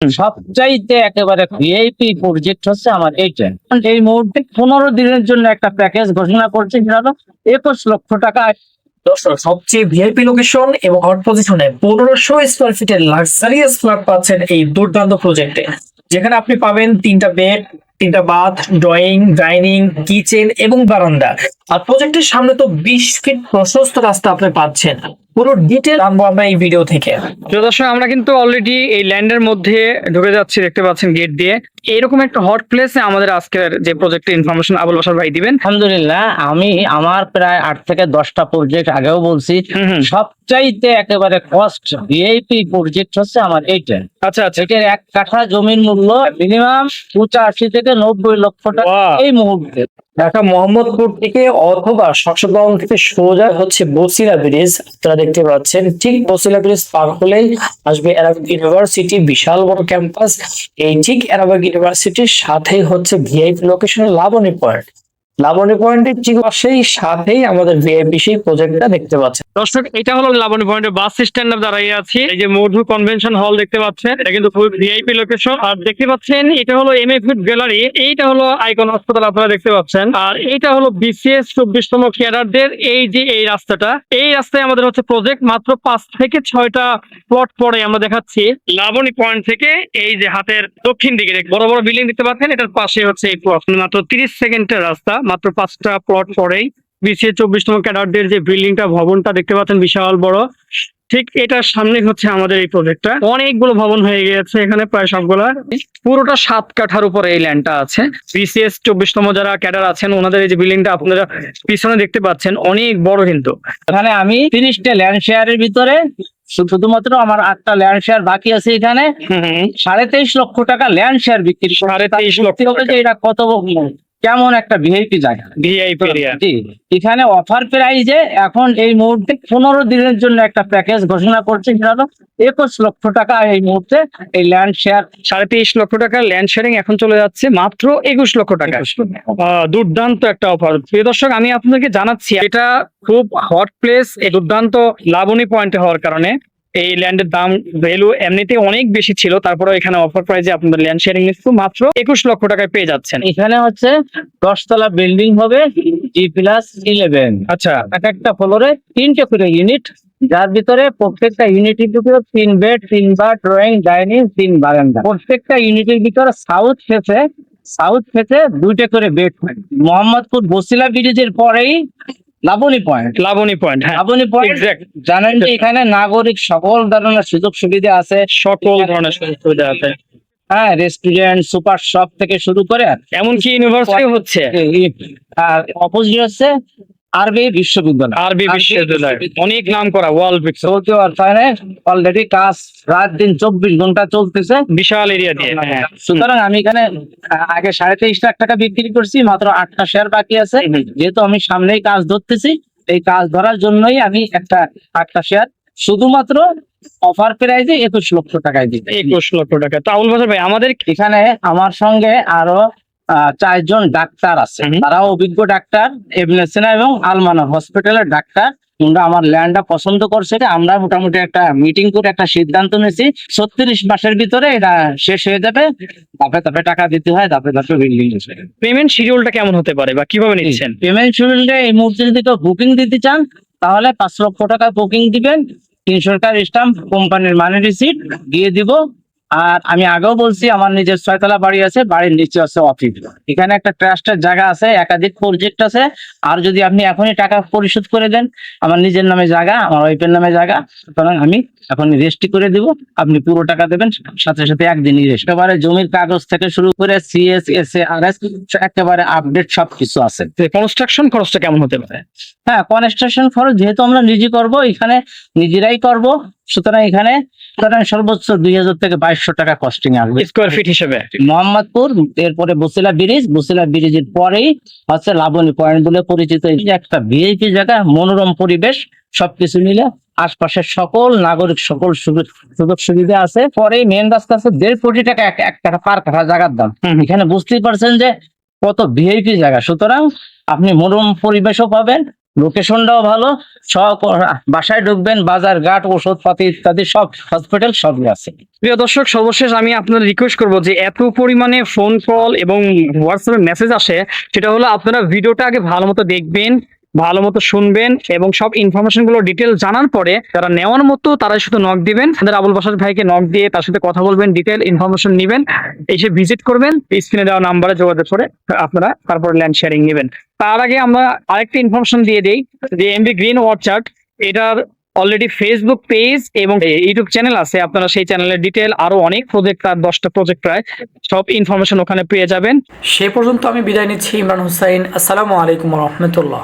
সবচাইতে একেবারে VIP project হচ্ছে আমার এইটা এই মুহূর্তে পনেরো দিনের জন্য একটা প্যাকেজ ঘোষণা করছে সেটা হলো একুশ লক্ষ টাকা। দর্শক সবচেয়ে ভিআইপি লোকেশন এবং হট পজিশনে পনেরোশো স্কোয়ার ফিটের লাক্সারিয়াস ফ্ল্যাট পাচ্ছেন এই দুর্দান্ত প্রজেক্টে যেখানে আপনি পাবেন তিনটা বেড তিনটা বাথ ড্রয়িং ডাইনিং কিচেন এবং বারান্দা। আর প্রজেক্টের সামনে তো বিশ ফিট প্রশস্ত রাস্তা আপনি পাচ্ছেন। পুরো ডিটেল আনব আমরা এই ভিডিও থেকে। দর্শক আমরা কিন্তু অলরেডি এই ল্যান্ডের মধ্যে ঢুকে যাচ্ছি দেখতে পাচ্ছেন গেট দিয়ে। এরকম একটা হট প্লেসে আমাদের আজকের যে প্রজেক্টের ইনফরমেশন আবুল বাসার ভাই দিবেন। আলহামদুলিল্লাহ আমি আমার প্রায় আট থেকে দশটা প্রজেক্ট আগেও বলছি। সবচাইতে একেবারে কস্ট ভিআইপি প্রজেক্ট হচ্ছে আমার এইটা। আচ্ছা আচ্ছা। এটার এক কাঠা জমির মূল্য মিনিমাম পঁচাশি থেকে নব্বই লক্ষ টাকা এই মুহূর্তে। ঢাকা মোহাম্মদপুর থেকে অথবা সংসদভবন থেকে সোজা হচ্ছে বসিলা ব্রিজ। আপনারা দেখতে পাচ্ছেন, ঠিক বসিলা ব্রিজ পার হলেই আসবে অ্যারাবিক ইউনিভার্সিটি, বিশাল বড় ক্যাম্পাস। এই ঠিক অ্যারাবিক ইউনিভার্সিটির সাথেই হচ্ছে ভিআইপি লোকেশনের লাবণী পয়েন্ট লাবণী পয়েন্টের ঠিক পাশেই, সাথেই আমাদের ভিআইপি সেই প্রজেক্টটা দেখতে পাচ্ছেন। দর্শক, এটা হলো লাবণী পয়েন্টের বাস স্ট্যান্ড দাঁড়িয়ে আছি। এই যে মধু কনভেনশন হল দেখতে পাচ্ছেন, এটা কিন্তু খুব ভিআইপি লোকেশন আর দেখতে পাচ্ছেন, এটা হলো এম এ ফুড গ্যালারি এইটা হলো আইকন হাসপাতাল আপনারা দেখতে পাচ্ছেন। আর এইটা হলো বিসিএস চব্বিশতম ক্যাডারদের এই যে এই রাস্তাটা। এই রাস্তায় আমাদের হচ্ছে প্রজেক্ট মাত্র পাঁচ থেকে ছয়টা প্লট পরে আমরা দেখাচ্ছি। লাবণী পয়েন্ট থেকে এই যে হাতের দক্ষিণ দিকে, বড় বড় বিল্ডিং দেখতে পাচ্ছেন, এটার পাশে হচ্ছে এই প্লট মাত্র তিরিশ সেকেন্ডের রাস্তা। মাত্র পাঁচটা প্লট পরেই বিসিএ চব্বিশতম ক্যাডারদের যে বিল্ডিংটা ভবনটা দেখতে পাচ্ছেন বিশাল বড়। ঠিক এটার সামনে হচ্ছে আমাদের এই প্রজেক্টটা অনেকগুলো ভবন হয়ে গেছে এখানে প্রায় সবগুলা। পুরোটা সাত কাঠার উপরে এই ল্যান্ডটা আছে। বিসিএস চব্বিশতম যারা ক্যাডার আছেন ওনাদের এই যে বিল্ডিংটা আপনারা পিছনে দেখতে পাচ্ছেন অনেক বড় কিন্তু। এখানে আমি তিরিশটা ল্যান্ড শেয়ারের ভিতরে শুধুমাত্র আমার আটটা ল্যান্ড শেয়ার বাকি আছে এখানে। সাড়ে তেইশ লক্ষ টাকা ল্যান্ড শেয়ার বিক্রি সাড়ে তেইশ লক্ষ এটা কত কেমন একটা ভিআইপি জায়গা। ভিআইপি এরিয়া জি। এখানে অফার প্রাইজে এখন এই মুহূর্তে পনেরো দিনের জন্য একটা প্যাকেজ ঘোষণা করছে সেটা হলো একুশ লক্ষ টাকা এই মুহূর্তে এই ল্যান্ড শেয়ার সাড়ে তেইশ লক্ষ টাকা ল্যান্ড শেয়ারিং এখন চলে যাচ্ছে মাত্র একুশ লক্ষ টাকা। দুর্দান্ত একটা অফার প্রিয় দর্শক আমি আপনাকে জানাচ্ছি এটা খুব হট প্লেস এই দুর্দান্ত লাবণী পয়েন্টে হওয়ার কারণে। এই ল্যান্ডের দাম ভ্যালু এমনিতে অনেক বেশি ছিল তারপরে এখানে অফার প্রাইজে আপনাদের ল্যান্ড শেয়ারিং কিন্তু মাত্র একুশ লক্ষ টাকায় পেয়ে যাচ্ছেন। এখানে হচ্ছে দশতলা বিল্ডিং হবে জি প্লাস ইলেভেন আচ্ছা। এক একটা ফ্লোরে তিনটে করে ইউনিট যার ভিতরে প্রত্যেকটা ইউনিটের ভিতরে তিন বেড তিন বার ড্রয়িং ডাইনিং তিন বারান্দা। প্রত্যেকটা ইউনিটের ভিতরে সাউথ ফেসে সাউথ ফেসে দুইটা করে বেড মোহাম্মদপুর বসিলা ব্রিজের পরেই লাবণী পয়েন্ট লাবণী পয়েন্ট হ্যাঁ লাবণী পয়েন্ট জানেন যে এখানে নাগরিক সকল ধরনের সুযোগ সুবিধা আছে। সকল ধরনের সুযোগ সুবিধা আছে। হ্যাঁ রেস্টুরেন্ট সুপার শপ থেকে শুরু করে এমনকি ইউনিভার্সিটি হচ্ছে। আর অপোজিট হচ্ছে আরবি বিশ্ববিদ্যালয়। আরবি বিশ্ববিদ্যালয়। অনেক নাম করা ওয়ার্ল্ড সৌদি অরফানে অলরেডি কাজ রাত দিন চব্বিশ ঘণ্টা চলতেছে। বিশাল এরিয়া দিয়ে হ্যাঁ সুতরাং আমি এখানে আগে সাড়ে তেইশ লাখ টাকা বিক্রি করছি মাত্র আটটা শেয়ার বাকি আছে। যেহেতু আমি সামনেই কাজ ধরতেছি এই কাজ ধরার জন্যই আমি একটা আটটা শেয়ার শুধুমাত্র অফার প্রাইজে একুশ লক্ষ টাকায় দিই একুশ লক্ষ টাকা। তাউল ভাই আমাদের এখানে আমার সঙ্গে আরও চারজন ডাক্তার আছে। তারাও অভিজ্ঞ ডাক্তার এমনেসেনা এবং আলমানা হসপিটালের ডাক্তার। তোমরা আমার ল্যান্ডটা পছন্দ করছে আমরা মোটামুটি একটা মিটিং করে একটা সিদ্ধান্ত নিয়েছি। ছত্রিশ মাসের ভিতরে এটা শেষ হয়ে যাবে। ধাপে ধাপে টাকা দিতে হয় ধাপে ধাপে বিল্ডিং পেমেন্ট শিডিউলটা কেমন হতে পারে বা কীভাবে নিচ্ছেন? পেমেন্ট শিডিউলটা এই মুহূর্তে যদি কেউ বুকিং দিতে চান তাহলে পাঁচ লক্ষ টাকা বুকিং দিবেন। তিনশো টাকার স্টাম্প কোম্পানির মানি রিসিট দিয়ে দিব। আর আমি আগেও বলছি আমার নিজের ছয়তলা বাড়ি আছে বাড়ির নিচে আছে অফিস এখানে একটা ট্রাস্টের জায়গা আছে একাধিক প্রজেক্ট আছে। আর যদি আপনি এখনই টাকা পরিশোধ করে দেন আমার নিজের নামে জায়গা আমার ওয়াইফের নামে জায়গা সুতরাং আমি এখন রেজিস্ট্রি করে দিব। আপনি পুরো টাকা দেবেন সাথে সাথে একদিনই রেস্ট একেবারে জমির কাগজ থেকে শুরু করে C S S A R S একেবারে আপডেট সবকিছু আছে। কনস্ট্রাকশন খরচটা কেমন হতে পারে? হ্যাঁ কনস্ট্রাকশন খরচ যেহেতু আমরা নিজে করব এখানে নিজেরাই করব। সুতরাং এখানে সুতরাং সর্বোচ্চ দুই হাজার থেকে বাইশশো টাকা কস্টিং আসবে। স্কোয়ার ফিট হিসেবে। মোহাম্মদপুর এরপরে বসিলা ব্রিজ বসিলা ব্রিজের পরেই হচ্ছে লাবণী পয়েন্ট বলে পরিচিত একটা ভিআইপি জায়গা মনোরম পরিবেশ সবকিছু মিলে আশপাশের সকল নাগরিক সকল সুযোগ সুবিধা আছে। পরেই মেন রাস্তা আছে দেড় কোটি টাকা এক টাকা পার কাঠা জায়গার দাম। এখানে বুঝতেই পারছেন যে কত ভিআইপি জায়গা। সুতরাং আপনি মনোরম পরিবেশও পাবেন লোকেশনটাও ভালো, সব বাসায় ঢুকবেন, বাজার ঘাট, ওষুধপাতি ইত্যাদি সব হসপিটাল সবই আছে। প্রিয় দর্শক, সর্বশেষ আমি আপনার রিকোয়েস্ট করব যে এত পরিমাণে ফোন কল এবং হোয়াটসঅ্যাপে মেসেজ আসে, সেটা হলো আপনারা ভিডিওটা আগে ভালো মতো দেখবেন ভালো মতো শুনবেন এবং সব ইনফরমেশনগুলো ডিটেল জানার পরে যারা নেওয়ার মতো তারা শুধু নক দিবেন। আমাদের আবুল বাসার ভাইকে নক দিয়ে তার সাথে কথা বলবেন ডিটেল ইনফরমেশন নেবেন, এসে ভিজিট করবেন স্ক্রিনে দেওয়া নাম্বারে যোগাযোগ করে আপনারা তারপর ল্যান্ড শেয়ারিং নেবেন। তার আগে আমরা আরেকটা ইনফরমেশন দিয়ে দেই, যে এমবি গ্রিন ওয়াচার্ট এটার অলরেডি ফেসবুক পেজ এবং ইউটিউব চ্যানেল আছে। আপনারা সেই চ্যানেলের ডিটেল আরও অনেক প্রজেক্ট আর দশটা প্রজেক্ট প্রায় সব ইনফরমেশন ওখানে পেয়ে যাবেন। সে পর্যন্ত আমি বিদায় নিচ্ছি, ইমরান হুসাইন। আসসালামু আলাইকুম রহমতুল্লাহ।